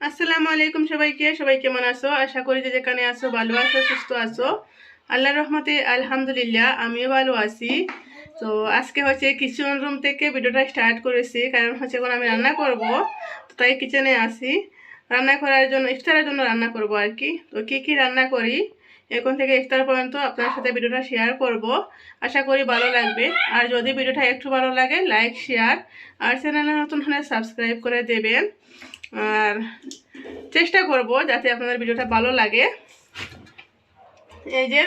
আসসালামু আলাইকুম সবাইকে। সবাই কেমন আছো? আশা করি যে যেখানে আছো, ভালো আছো, সুস্থ আছো। আল্লাহ রহমতে আলহামদুলিল্লাহ, আমিও ভালো আছি। তো আজকে হচ্ছে কিচেন রুম থেকে ভিডিওটা স্টার্ট করেছি, কারণ হচ্ছে এখন আমি রান্না করব, তো তাই কিচেনে আসি রান্না করার জন্য, ইফতারের জন্য রান্না করব আর কি। তো কী কী রান্না করি, এখন থেকে ইফতার পর্যন্ত আপনার সাথে ভিডিওটা শেয়ার করব। আশা করি ভালো লাগবে। আর যদি ভিডিওটা একটু ভালো লাগে লাইক শেয়ার আর চ্যানেলে নতুন হলে সাবস্ক্রাইব করে দেবেন। আর চেষ্টা করব যাতে আপনাদের ভিডিওটা ভালো লাগে। এই যে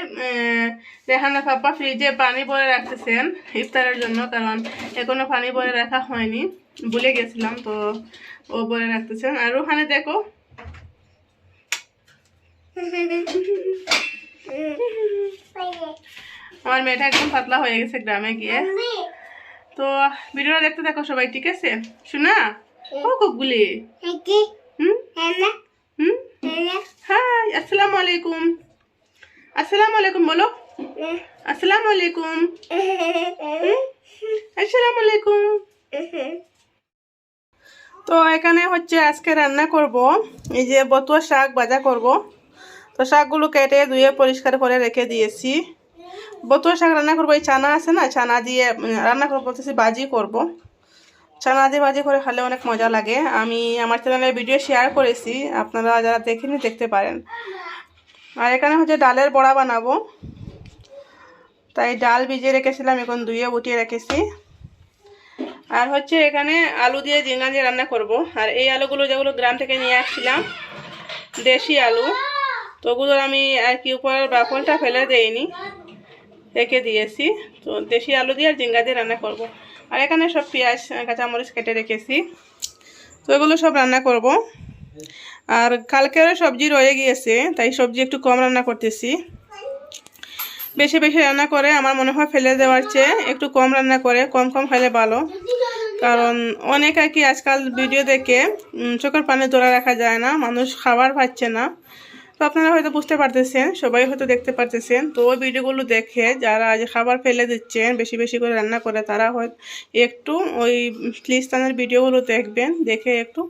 রেহানা পাপা ফ্রিজে পানি ভরে রাখতেছেন ইফতারের জন্য কারণ এখনও পানি ভরে রাখা হয়নি। ভুলে গেছিলাম তো ও ভরে রাখতেছেন। আর ওখানে দেখো। আমার মেয়েটা একদম পাতলা হয়ে গেছে গ্রামে গিয়ে। তো ভিডিওটা দেখতে দেখো সবাই ঠিক আছে? শোনা? ও হুম হুম হাই আসসালামু আলাইকুম আসসালামু আলাইকুম বলো আসসালামু আলাইকুম আসসালামু আলাইকুম তো এখানে হচ্ছে আজকে রান্না করব। এই যে বতুয়া শাক ভাজা করব। তো শাকগুলো কেটে ধুয়ে পরিষ্কার করে রেখে দিয়েছি। বতুয়া শাক রান্না করব এই চানা আছে না? চানা দিয়ে রান্না করব বলতেছি বাজি করব। চানা দিয়ে করে খেলে অনেক মজা লাগে। আমি আমার চ্যানেলে ভিডিও শেয়ার করেছি, আপনারা যারা দেখেনি দেখতে পারেন। আর এখানে হচ্ছে ডালের বড়া বানাবো। তাই ডাল ভিজিয়ে রেখেছিলাম, এখন ধুয়ে উঠিয়ে রেখেছি। আর হচ্ছে এখানে আলু দিয়ে ঝিঙ্গা দিয়ে রান্না করব। আর এই আলুগুলো যেগুলো গ্রাম থেকে নিয়ে আসছিলাম, দেশি আলু তো ওগুলো আমি আর কি উপরের বাকলটা ফেলে দেইনি। রেখে দিয়েছি। তো দেশি আলু দিয়ে আর ঝিঙ্গা দিয়ে রান্না করব। আর এখানে সব পেঁয়াজ, কাঁচামরিচ কেটে রেখেছি। তো এগুলো সব রান্না করব। আর কালকেরও সবজি রয়ে গিয়েছে, তাই সবজি একটু কম রান্না করতেছি। বেশি বেশি রান্না করে, আমার মনে হয় ফেলে দেওয়ার চেয়ে একটু কম রান্না করে, কম কম খেলে ভালো। কারণ অনেক আর কি আজকাল ভিডিও দেখে চোখের পানি ধরে রাখা যায় না, মানুষ খাবার পাচ্ছে না। তো আপনারা হয়তো বুঝতে পারতেছেন, সবাই হয়তো দেখতে পারতেছেন। তো ওই ভিডিওগুলো দেখে যারা আজ খাবার ফেলে দিচ্ছেন, বেশি বেশি করে রান্না করে, তারা হয়তো একটু ওই ফ্লিস্তানের ভিডিওগুলো দেখবেন, দেখে একটু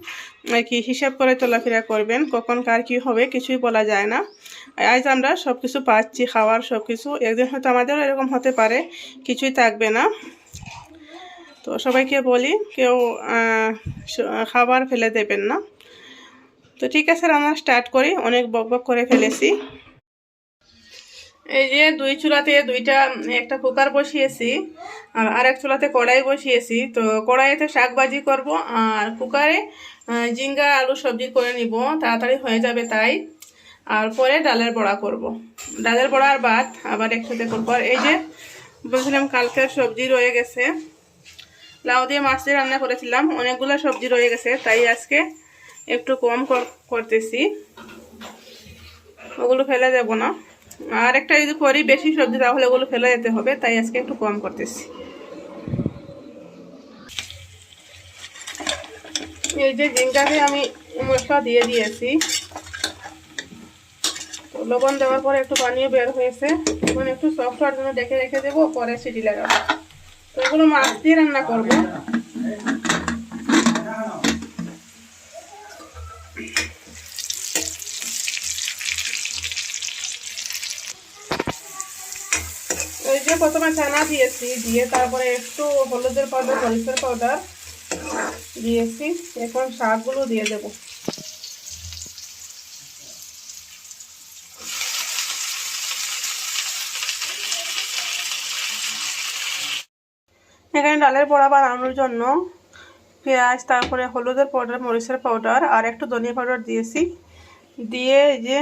কি হিসাব করে চলাফেরা করবেন, কখন কার কী হবে কিছুই বলা যায় না। আজ আমরা সব কিছু পাচ্ছি, খাওয়ার সব কিছু একদিন হয়তো আমাদেরও এরকম হতে পারে, কিছুই থাকবে না। তো সবাইকে বলি, কেউ খাবার ফেলে দেবেন না। তো ঠিক আছে, রান্না স্টার্ট করি। অনেক বক বক করে ফেলেছি। এই যে দুই চুলাতে দুইটা, একটা কুকার বসিয়েছি আর আরেক চুলাতে কড়াই বসিয়েছি। তো কড়াইতে শাক ভাজি করব আর কুকারে ঝিঙ্গা, আলু সবজি করে নিব। তাড়াতাড়ি হয়ে যাবে তাই। আর পরে ডালের বড়া করব। ডালের বড়া আর ভাত আবার একসাথে করব। আর এই যে বলছিলাম কালকের সবজি রয়ে গেছে। লাউ দিয়ে মাছ দিয়ে রান্না করেছিলাম। অনেকগুলো সবজি রয়ে গেছে, তাই আজকে একটু কম কর- করতেছি। ওগুলো ফেলে দেব না। আর একটা যদি করি বেশি সবজি, তাহলে ওগুলো ফেলে যেতে হবে, তাই আজকে একটু কম করতেছি। এই যে জিঙ্গাকে আমি মশলা দিয়ে দিয়েছি। লবণ দেওয়ার পরে একটু পানিও বের হয়েছে। এখন একটু সফট হওয়ার জন্য ডেকে রেখে দেবো, পরে সিটি লাগাবো। তো এগুলো মাছ দিয়ে রান্না করব। ওই যে প্রথমে দিয়েছি, দিয়ে তারপরে একটু হলুদের পাউডার পাউডার দিয়েছি। এখন শাকগুলো দিয়ে দেবো। এখানে ডালের বড়া বানানোর জন্য পেঁয়াজ, তারপরে হলুদের পাউডার মরিচের পাউডার আর একটু ধনিয়া পাউডার দিয়েছি। দিয়ে যে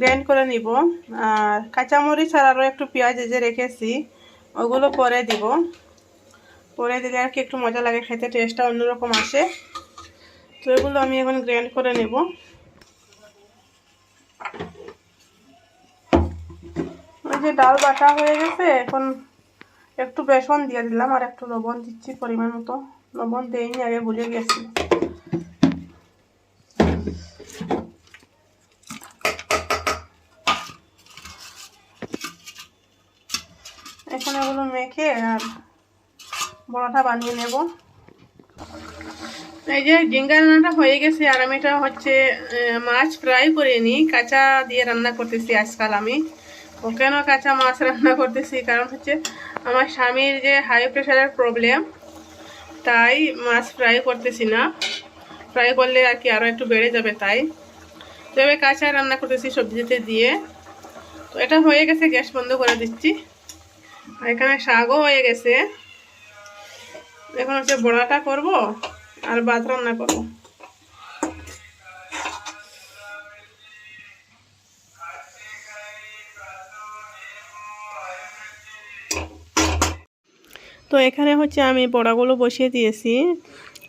গ্রাইন্ড করে নিব। আর কাঁচামরিচ আর আরও একটু পেঁয়াজ যে রেখেছি, ওগুলো পরে দিব। পরে দিলে আর কি একটু মজা লাগে, খেতে টেস্টটা অন্যরকম আসে। তো এগুলো আমি এখন গ্রাইন্ড করে নেব। ওই যে ডাল বাটা হয়ে গেছে, এখন একটু বেসন দিয়ে দিলাম, আর একটু লবণ দিচ্ছি পরিমাণ মতো। লবণ দেইনি আগে ভুলে গেছি এখন এগুলো মেখে আর বড়াটা বানিয়ে নেব এই যে ডিঙ্গা রান্নাটা হয়ে গেছে আর আমি এটা হচ্ছে মাছ ফ্রাই করে নিই কাঁচা দিয়ে রান্না করতেছি আজকাল আমি ও কেন কাঁচা মাছ রান্না করতেছি কারণ হচ্ছে আমার স্বামীর যে হাই প্রেশারের প্রবলেম তাই মাছ ফ্রাই করতেছি না। ফ্রাই করলে আর কি আরও একটু বেড়ে যাবে তাই। তবে কাঁচা রান্না করতেছি সবজিতে দিয়ে। তো এটা হয়ে গেছে, গ্যাস বন্ধ করে দিচ্ছি। আর এখানে শাকও হয়ে গেছে। এখন হচ্ছে বড়াটা করব আর ভাত রান্না করব। তো এখানে হচ্ছে আমি বড়াগুলো বসিয়ে দিয়েছি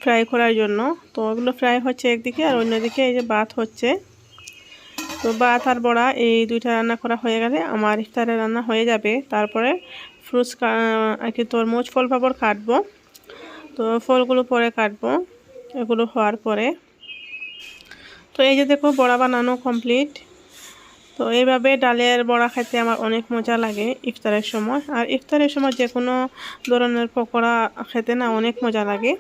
ফ্রাই করার জন্য। তো ওগুলো ফ্রাই হচ্ছে একদিকে আর অন্যদিকে এই যে ভাত হচ্ছে। তো ভাত আর বড়া এই দুইটা রান্না করা হয়ে গেলে আমার ইফতারে রান্না হয়ে যাবে। তারপরে ফ্রুটস আর কি তরমুজ, ফল পাপড় কাটবো। তো ফলগুলো পরে কাটবো, এগুলো হওয়ার পরে। তো এই যে দেখো বড়া বানানো কমপ্লিট তো এইভাবে ডালের বড়া খেতে আমার অনেক মজা লাগে ইফতারের সময়। আর ইফতারের সময় যে কোনো ধরনের পকোড়া খেতে না অনেক মজা লাগে।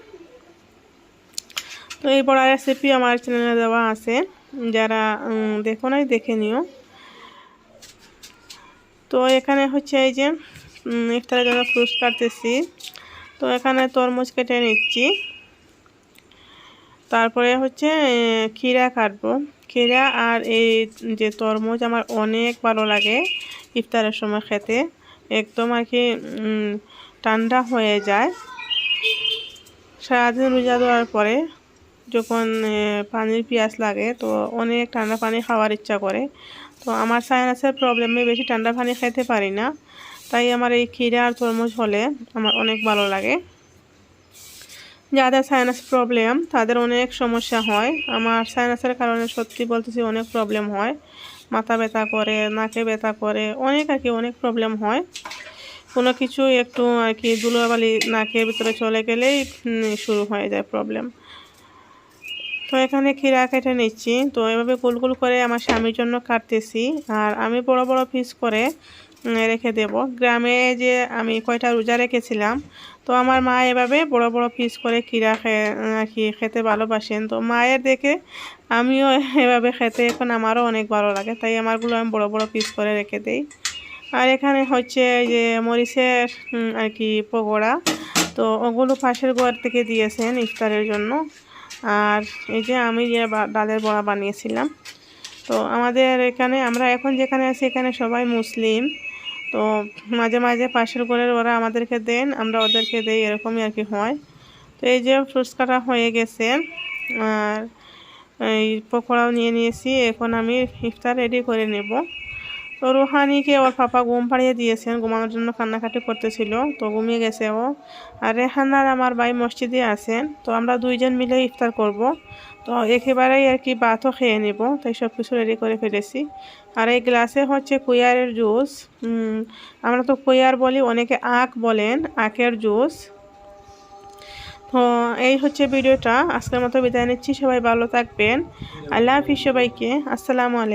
তো এই বড়া রেসিপি আমার চ্যানেলে দেওয়া আছে, যারা দেখো নাই, দেখে নিও। তো এখানে হচ্ছে এই যে ইফতারের জন্য ফ্রুটস কাটতেছি। তো এখানে তরমুজ কেটে নিচ্ছি। তারপরে হচ্ছে ক্ষীরা কাটবো। ক্ষীরা আর এই যে তরমুজ আমার অনেক ভালো লাগে ইফতারের সময় খেতে। একদম আর কি ঠান্ডা হয়ে যায়। সারাদিন রোজা দেওয়ার পরে যখন পানির পিয়াস লাগে, তো অনেক ঠান্ডা পানি খাওয়ার ইচ্ছা করে। তো আমার সাইনাসের প্রবলেমে বেশি ঠান্ডা পানি খেতে পারি না। তাই আমার এই ক্ষীরা আর তরমুজ হলে আমার অনেক ভালো লাগে। যাদের সাইনাস প্রবলেম তাদের অনেক সমস্যা হয়। আমার সাইনাসের কারণে সত্যি বলতেছি অনেক প্রবলেম হয়। মাথা ব্যথা করে, নাকে ব্যথা করে, অনেক আর কি, অনেক প্রবলেম হয়। কোনো কিছু একটু আর কি ধুলোবালি নাকের ভিতরে চলে গেলেই শুরু হয়ে যায় প্রবলেম তো এখানে ক্ষীরা কেটে নিচ্ছি। তো এভাবে গোল গোল করে আমার স্বামীর জন্য কাটতেছি। আর আমি বড় বড় পিস করে রেখে দেব। গ্রামে যে আমি কয়টা রোজা রেখেছিলাম তো আমার মা এভাবে বড় বড় পিস করে ক্ষীরা খেয়ে আর কি খেতে ভালোবাসেন। তো মায়ের দেখে আমিও এভাবে খেতে এখন আমারও অনেক ভালো লাগে, তাই আমারগুলো আমি বড় বড় পিস করে রেখে দিই। আর এখানে হচ্ছে যে মরিচের আর কি পকোড়া, তো ওগুলো পাশের ঘর থেকে দিয়েছেন ইফতারের জন্য। আর এই যে আমি যে ডালের বড়া বানিয়েছিলাম, তো আমাদের এখানে আমরা এখন যেখানে আছি এখানে সবাই মুসলিম। তো মাঝে মাঝে পাশের ঘরের ওরা আমাদেরকে দেন, আমরা ওদেরকে দেই, এরকমই আর কি হয়। তো এই যে ফ্রুটস কাটা হয়ে গেছে, আর এই পকোড়াও নিয়ে নিয়েছি, এখন আমি ইফতার রেডি করে নেব। তো রুহানিকে ওর পাপা ঘুম পাড়িয়ে দিয়েছেন, ঘুমানোর জন্য কান্নাকাটি করতেছিল, তো ঘুমিয়ে গেছে ও। আর রেহানার আমার ভাই মসজিদে আছেন, তো আমরা দুইজন মিলে ইফতার করব। তো একেবারেই আর কি ভাতও খেয়ে নেব, তাই সব কিছু রেডি করে ফেলেছি। আর এই গ্লাসে হচ্ছে কুইয়ারের জুস আমরা তো কুইয়ার বলি, অনেকে আখ বলেন, আখের জুস। তো এই হচ্ছে ভিডিওটা, আজকের মতো বিদায় নিচ্ছি, সবাই ভালো থাকবেন। আল্লাহ হাফিজ সবাইকে, আসসালামু আলাইকুম।